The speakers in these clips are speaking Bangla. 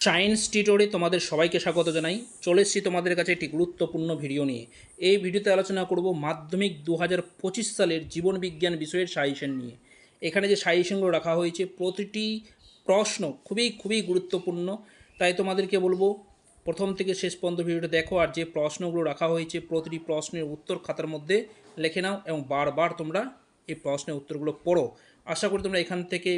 সায়েন্স টিটোরে তোমাদের সবাইকে স্বাগত জানাই। চলে এসেছি তোমাদের কাছে একটি গুরুত্বপূর্ণ ভিডিও নিয়ে। এই ভিডিওতে আলোচনা করব মাধ্যমিক দু পঁচিশ সালের জীবন বিজ্ঞান বিষয়ের সাজেশন নিয়ে। এখানে যে সাজেশনগুলো রাখা হয়েছে, প্রতিটি প্রশ্ন খুবই খুবই গুরুত্বপূর্ণ। তাই তোমাদেরকে বলব, প্রথম থেকে শেষ পর্যন্ত ভিডিওটা দেখো, আর যে প্রশ্নগুলো রাখা হয়েছে, প্রতিটি প্রশ্নের উত্তর খাতার মধ্যে লিখে নাও এবং বারবার তোমরা এই প্রশ্নের উত্তরগুলো পড়ো। আশা করি তোমরা এখান থেকে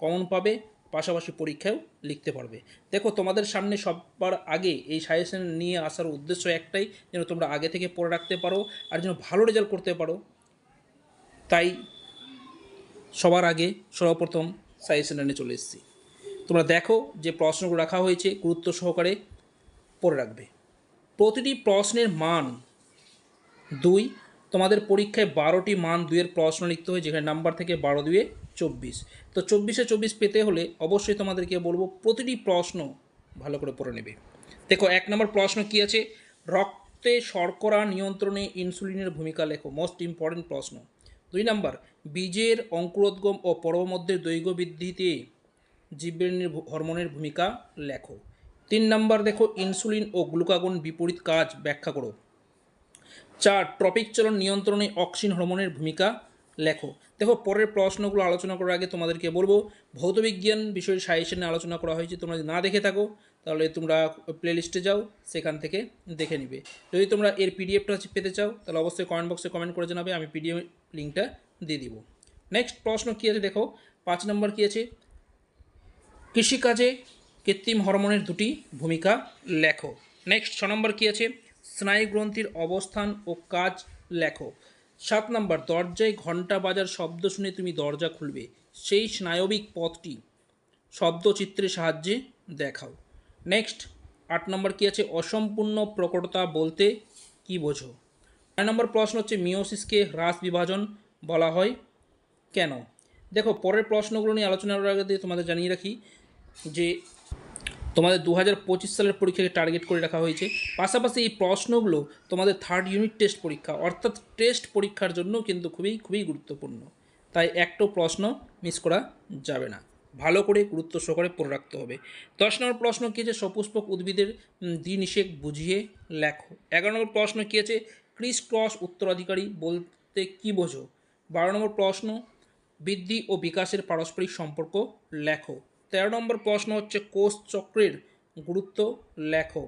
কমন পাবে। পাশাপাশি পরীক্ষাও লিখতে পারবে। দেখো, তোমাদের সামনে সবার আগে এই সাজেশন নিয়ে আসার উদ্দেশ্য একটাই, যেন তোমরা আগে থেকে পড়ে রাখতে পারো আর যেন ভালো রেজাল্ট করতে পারো। তাই সবার আগে সর্বপ্রথম সাজেশনটা নিয়ে চলে এসেছি। তোমরা দেখো যে প্রশ্নগুলো রাখা হয়েছে, গুরুত্ব সহকারে পড়ে রাখবে। প্রতিটি প্রশ্নের মান দুই। তোমাদের পরীক্ষায় বারোটি মান দুইয়ের প্রশ্ন লিখতে হয়, যেখানে নাম্বার থেকে বারো দুয়ে চব্বিশ। তো চব্বিশে চব্বিশ পেতে হলে অবশ্যই তোমাদেরকে বলব প্রতিটি প্রশ্ন ভালো করে পড়ে নেবে। দেখো, এক নম্বর প্রশ্ন কী আছে? রক্তে শর্করা নিয়ন্ত্রণে ইনসুলিনের ভূমিকা লেখো মোস্ট ইম্পর্টেন্ট প্রশ্ন। দুই নাম্বার, বীজের অঙ্কুরোদ্গম ও পর্বমধ্যের দৈর্ঘ্য বৃদ্ধিতে জীবনের হরমোনের ভূমিকা লেখো। তিন নাম্বার, দেখো, ইনসুলিন ও গ্লুকাগন বিপরীত কাজ ব্যাখ্যা করো। চার, ট্রপিক চলন নিয়ন্ত্রণে অক্সিন হরমোনের ভূমিকা লেখো। দেখো, পরের প্রশ্নগুলো আলোচনা করার আগে তোমাদেরকে বলব ভৌতবিজ্ঞান বিষয়ের সাজেশনে আলোচনা করা হয়েছে, তোমরা যদি না দেখে থাকো, তাহলে তোমরা প্লেলিস্টে যাও, সেখান থেকে দেখে নিবে। যদি তোমরা এর পিডিএফটা পেতে চাও, তাহলে অবশ্যই কমেন্ট বক্সে কমেন্ট করে জানাবে, আমি পিডিএফ লিঙ্কটা দিয়ে দিব। নেক্সট প্রশ্ন কী আছে দেখো, পাঁচ নম্বর কী আছে? কৃষিকাজে কৃত্রিম হরমোনের দুটি ভূমিকা লেখো। নেক্সট ছ নম্বর কী আছে? স্নায়ুগ্রন্থির অবস্থান ও কাজ লেখো। সাত নম্বর, দরজায় ঘণ্টা বাজার শব্দ শুনে তুমি দরজা খুলবে। সেই স্নায়বিক পথটি। শব্দচিত্রের সাহায্যে দেখাও। নেক্সট, আট নম্বর কী আছে? অসম্পূর্ণ প্রকটতা বলতে কি বোঝো? নয় নম্বর প্রশ্ন হচ্ছে মিওসিসকে হ্রাস বিভাজন বলা হয় কেন? দেখো, পরের প্রশ্নগুলো নিয়ে আলোচনার আগে তোমাদের জানিয়ে রাখি যে তোমাদের দু হাজার পঁচিশ সালের পরীক্ষাকে টার্গেট করে রাখা হয়েছে। পাশাপাশি এই প্রশ্নগুলো তোমাদের থার্ড ইউনিট টেস্ট পরীক্ষা অর্থাৎ টেস্ট পরীক্ষার জন্য কিন্তু খুবই খুবই গুরুত্বপূর্ণ। তাই একটাও প্রশ্ন মিস করা যাবে না। ভালো করে গুরুত্ব সহকারে পড়ে রাখতে হবে। দশ নম্বর প্রশ্ন কী আছে সপুষ্পক উদ্ভিদের উম, দ্বিনিষেক বুঝিয়ে লেখো। এগারো নম্বর প্রশ্ন কী আছে? ক্রিস ক্রস উত্তরাধিকারী বলতে কী বোঝো? বারো নম্বর প্রশ্ন বৃদ্ধি ও বিকাশের পারস্পরিক সম্পর্ক লেখো। তেরো নম্বর প্রশ্ন হচ্ছে কোষ চক্রের গুরুত্ব, লেখো।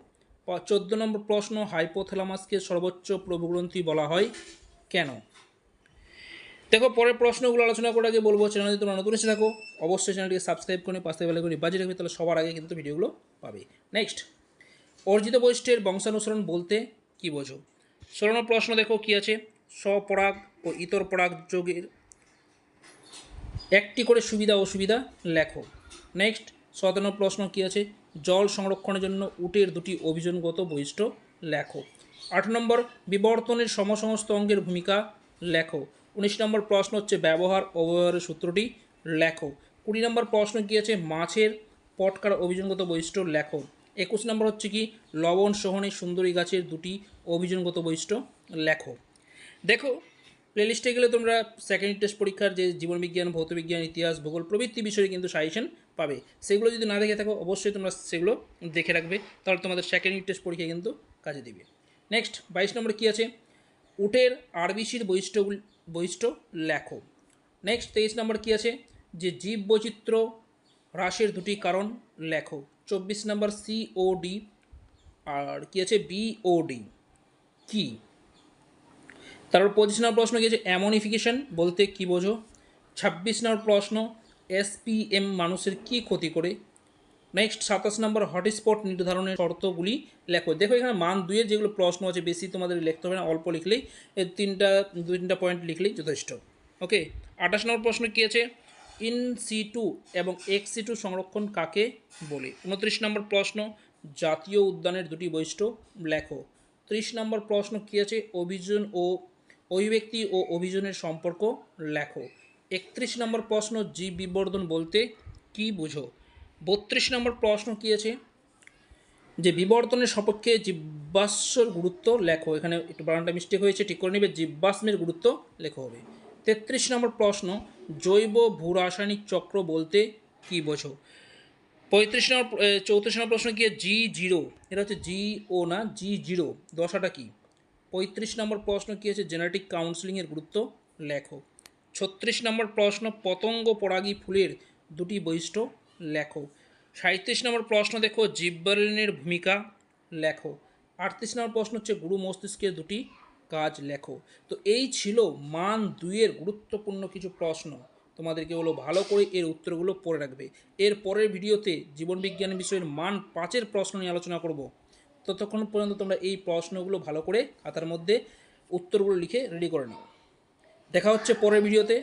চোদ্দ নম্বর প্রশ্ন, হাইপোথ্যালামাসকে সর্বোচ্চ প্রভুগ্রন্থি বলা হয় কেন? দেখো, পরের প্রশ্নগুলো আলোচনা করার আগে বলব চ্যানেল যদি তোমরা নতুন এসে থাকো, অবশ্যই চ্যানেলটিকে সাবস্ক্রাইব করে পাশে বেলা করে বাজিয়ে রাখবে তাহলে সবার আগে কিন্তু ভিডিওগুলো পাবে। নেক্সট অর্জিত বৈশিষ্ট্যের বংশানুসরণ বলতে কি বোঝো? ষোলো প্রশ্ন দেখো কি আছে? স্বপরাগ ও ইতর পরাগ যোগের একটি করে সুবিধা, অসুবিধা লেখো। নেক্সট সতেরো প্রশ্ন কী আছে? জল সংরক্ষণের জন্য উটের দুটি অভিযোগগত বৈশিষ্ট্য লেখো। আট নম্বর, বিবর্তনের সমসমস্ত অঙ্গের ভূমিকা লেখো। উনিশ নম্বর প্রশ্ন হচ্ছে ব্যবহার অব্যবহারের সূত্রটি লেখো। কুড়ি নম্বর প্রশ্ন কী আছে? মাছের পটকার অভিযোগগত বৈশিষ্ট্য লেখো। একুশ নম্বর হচ্ছে কি? লবণ, সোহনে, সুন্দরী গাছের দুটি অভিযোগগত বৈশিষ্ট্য লেখো। দেখো প্লেলিস্টে গেলে তোমরা সেকেন্ড টেস্ট পরীক্ষার যে জীবনবিজ্ঞান ভৌতবিজ্ঞান ইতিহাস, ভূগোল প্রভৃতি বিষয়ে কিন্তু সাজেশন পাবে। সেগুলো যদি না দেখে থাকো, অবশ্যই তোমরা সেগুলো দেখে রাখবে। তাহলে তোমাদের সেকেন্ড টেস্ট পরীক্ষা কিন্তু কাজে দিবে। নেক্সট বাইশ নম্বরে কী আছে? উটের আরবিসির বৈশিষ্ট্যগুলি বৈশিষ্ট্য লেখো। নেক্সট তেইশ নম্বর কী আছে? যে জীব বৈচিত্র্য হ্রাসের দুটি কারণ লেখো। চব্বিশ নম্বর সিওডি আর কী আছে? বিওডি কী? তারপর পঁচিশ নম্বর প্রশ্ন আছে অ্যামোনিফিকেশন বলতে কি বোঝো? ছাব্বিশ নম্বর প্রশ্ন, এসপিএম মানুষের কি ক্ষতি করে? নেক্সট সাতাশ নম্বর হটস্পট নির্ধারণের শর্তগুলি লেখো। দেখো, এখানে মান দুইয়ের যেগুলো প্রশ্ন আছে, বেশি তোমাদের লিখতে হবে না, অল্প লিখলেই, এই তিনটা, দুই তিনটা পয়েন্ট লিখলেই যথেষ্ট। ওকে আঠাশ নম্বর প্রশ্ন কী আছে? ইন সি টু এবং এক্স সি টু সংরক্ষণ কাকে বলে? উনত্রিশ নম্বর প্রশ্ন, জাতীয় উদ্যানের দুটি বৈশিষ্ট্য লেখো। ত্রিশ নম্বর প্রশ্ন কী আছে? অভিযোজন ও অভিব্যক্তি ও অভিযোজনের সম্পর্ক লেখো। একত্রিশ নম্বর প্রশ্ন জীব বিবর্ধন বলতে কি বুঝো? বত্রিশ নম্বর প্রশ্ন কী আছে? যে বিবর্তনের সপক্ষে জীবাশ্মর গুরুত্ব লেখো। এখানে একটু বানানটা মিস্টেক হয়েছে, ঠিক করে নেবে জীবাশ্মের গুরুত্ব লেখো হবে। তেত্রিশ নম্বর প্রশ্ন, জৈব ভূরাসায়নিক চক্র বলতে কি বোঝো? পঁয়ত্রিশ নম্বর চৌত্রিশ নম্বর প্রশ্ন কি জি জিরো। এটা হচ্ছে জি ও না, জি জিরো। দশাটা কি? পঁয়ত্রিশ নম্বর প্রশ্ন কী আছে জেনেটিক কাউন্সিলিংয়ের গুরুত্ব লেখো। ছত্রিশ নম্বর প্রশ্ন, পতঙ্গ পরাগী ফুলের দুটি বৈশিষ্ট্য লেখো। সাঁত্রিশ নম্বর প্রশ্ন দেখো জীববরণের ভূমিকা লেখো। আটত্রিশ নম্বর প্রশ্ন হচ্ছে, গুরু মস্তিষ্কের দুটি কাজ লেখো। তো এই ছিল মান দুইয়ের গুরুত্বপূর্ণ কিছু প্রশ্ন। তোমাদেরকে হলো ভালো করে এর উত্তরগুলো পড়ে রাখবে। এর পরের ভিডিওতে জীবনবিজ্ঞান বিষয়ের মান পাঁচের প্রশ্ন নিয়ে আলোচনা করব। ততক্ষণ পর্যন্ত তোমরা এই প্রশ্নগুলো ভালো করে খাতার মধ্যে উত্তরগুলো লিখে রেডি করে নাও। দেখা হচ্ছে পরের ভিডিওতে।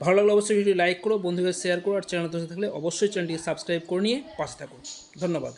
ভালো লাগলে অবশ্যই ভিডিও লাইক করো, বন্ধুদের শেয়ার করো, আর চ্যানেল থাকলে অবশ্যই চ্যানেলটিকে সাবস্ক্রাইব করে নিয়ে পাশে থাকো। ধন্যবাদ।